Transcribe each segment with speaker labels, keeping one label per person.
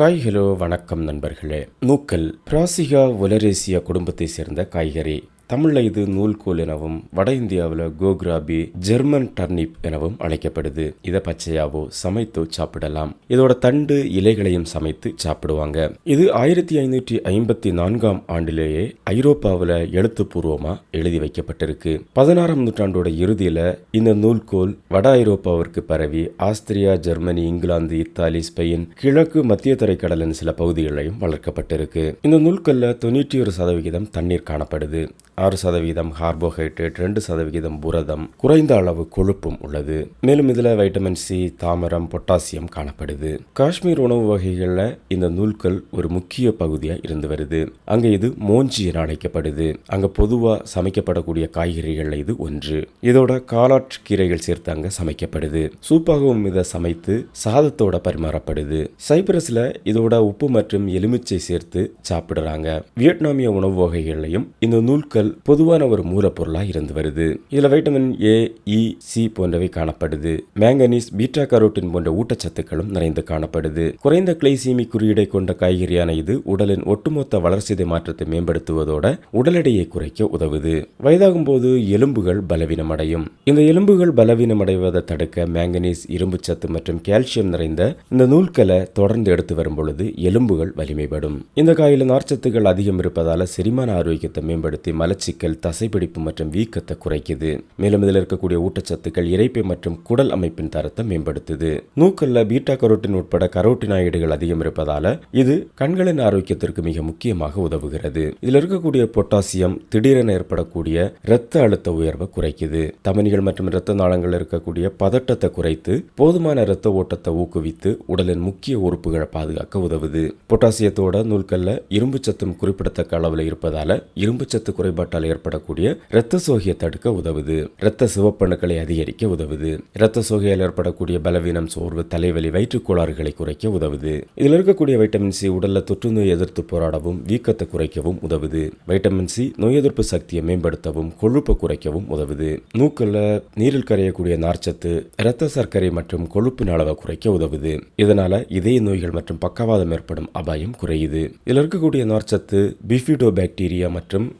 Speaker 1: Hi hello வணக்கம் நண்பர்களே. நூக்கல் பிராசிகா ஒலரேசியா குடும்பத்தை சேர்ந்த காய்கறி. தமிழில் இது நூல்கோல் எனவும் வட இந்தியாவில் கோக்ராபி ஜெர்மன் டர்னிப் எனவும் அழைக்கப்படுது. இதை பச்சையாவோ சமைத்தோ சாப்பிடலாம். இதோட தண்டு இலைகளையும் சமைத்து சாப்பிடுவாங்க. இது ஆயிரத்தி ஐநூற்றி ஐம்பத்தி நான்காம் ஆண்டிலேயே ஐரோப்பாவில் எழுத்துப்பூர்வமாக எழுதி வைக்கப்பட்டிருக்கு. பதினாறாம் நூற்றாண்டோட இறுதியில் இந்த நூல்கோல் வட ஐரோப்பாவிற்கு பரவி Austria Germany England Italy Spain கிழக்கு மத்திய தரைக்கடலின் சில பகுதிகளையும் வளர்க்கப்பட்டிருக்கு. இந்த நூல்கல்ல தொண்ணூற்றி ஒரு சதவிகிதம் தண்ணீர் காணப்படுது. ஆறு சதவீதம் கார்போஹைட்ரேட் ரெண்டு சதவிகிதம் புரதம். குறைந்த அளவு கொழுப்பும் உள்ளது. மேலும் இதில் வைட்டமின் சி தாமரம் பொட்டாசியம் காணப்படுது. காஷ்மீர் உணவு வகைகளில் இந்த நூல்கள் ஒரு முக்கிய பகுதியாக இருந்து வருது. அங்கே இது மோஞ்சி என அழைக்கப்படுது. அங்கே பொதுவாக சமைக்கப்படக்கூடிய காய்கறிகளில் இது ஒன்று. இதோட காலாட் கீரைகள் சேர்த்து அங்கே சமைக்கப்படுது. சூப்பாகவும் இதை சமைத்து சாதத்தோட பரிமாறப்படுது. சைப்ரஸில் இதோட உப்பு மற்றும் எலுமிச்சை சேர்த்து சாப்பிடுறாங்க. வியட்நாமிய உணவு வகைகள்லையும் இந்த நூல்கள் பொதுவான ஒரு மூலப்பொருளாக இருந்து வருது. இதில் வைட்டமின் ஏ இ சி போன்றவை காணப்படுது. மேங்கனீஸ் பீட்டா கரோட்டின் போன்ற ஊட்டச்சத்துக்களும் நிறைந்து காணப்படுது. குறைந்த கிளைசீமி குறியீடை கொண்ட காய்கறியான இது உடலின் ஒட்டுமொத்த வளர்ச்சிதை மாற்றத்தை மேம்படுத்துவதோட உடல் எடையை குறைக்க உதவுது. வயதாகும் போது எலும்புகள் பலவீனமடையும். இந்த எலும்புகள் பலவீனமடைவதை தடுக்க மேங்கனீஸ் இரும்பு சத்து மற்றும் கால்சியம் நிறைந்த இந்த நூல்களை தொடர்ந்து எடுத்து வரும் பொழுது எலும்புகள் வலிமைப்படும் இந்த காயில நார்ச்சத்துக்கள் அதிகம் இருப்பதால செரிமான ஆரோக்கியத்தை மேம்படுத்தி மலச்சிக்கல் தசைப்பிடிப்பு மற்றும் வீக்கத்தை குறைக்குது. மேலும் இதில் இருக்கக்கூடிய ஊட்டச்சத்துக்கள் இறைப்பை மற்றும் குடல் அமைப்பின் தரத்தை மேம்படுத்துது. நூக்கல்ல பீட்டா கரோட்டின் உட்பட கரோட்டினாய்டுகள் அதிகம் இருப்பதால இது கண்களின் ஆரோக்கியத்திற்கு மிக முக்கியமாக உதவுகிறது. இதில் இருக்கக்கூடிய பொட்டாசியம் திடீரென ஏற்படக்கூடிய இரத்த அழுத்த உயர்வை குறைக்குது. தமனிகள் மற்றும் இரத்த நாளங்கள் இருக்கக்கூடிய பதட்டத்தை குறைத்து போதுமான இரத்த ஓட்டத்தை ஊக்குவித்து உடலின் முக்கிய உறுப்புகளை பாதுகாக்க உதவுது. பொட்டாசியத்தோட நூல்கல்ல இரும்பு சத்தும் குறிப்பிடத்தக்க அளவில் இருப்பதால இரும்பு சத்து இரும்புச்சத்து குறைபாட்டால் ஏற்படக்கூடிய இரத்த சோகையை தடுக்க உதவுது. இரத்த சிவப்பணுக்களை அதிகரிக்க உதவுது. இரத்த சோகையால் ஏற்படக்கூடிய பலவீனம் சோர்வு தலைவலி வயிற்றுக் கோளாறுகளை குறைக்க உதவுது. இதில் இருக்கக்கூடிய வைட்டமின் சி உடல்ல தொற்றுநோய் எதிர்த்து போராடவும் வீக்கத்தை குறைக்கவும் உதவுது. வைட்டமின் சி நோய் எதிர்ப்பு சக்தியை மேம்படுத்தவும் கொழுப்பை குறைக்கவும் உதவுது. நூக்கல்ல நீரில் கரையக்கூடிய நார்ச்சத்து இரத்த சர்க்கரை மற்றும் கொழுப்பின் அளவை குறைக்க உதவுது. இதனால இதய நோய்கள் மற்றும் பக்கவாதம் ஏற்படும் அபாயம் குறையுது. இதில் இருக்கக்கூடிய நார்ச்சத்து பிஃபிடோ பாக்டீரியா மற்றும்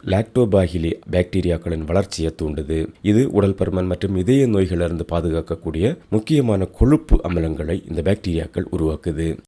Speaker 1: லாக்டோபாகிலி பாக்டீரியாக்களின் வளர்ச்சியை தூண்டுது. இது உடல் பருமன் மற்றும் இதய நோய்களிலிருந்து பாதுகாக்கக்கூடிய முக்கியமான கொழுப்பு அமிலங்களை இந்த பாக்டீரியாக்கள் உருவாக்குது.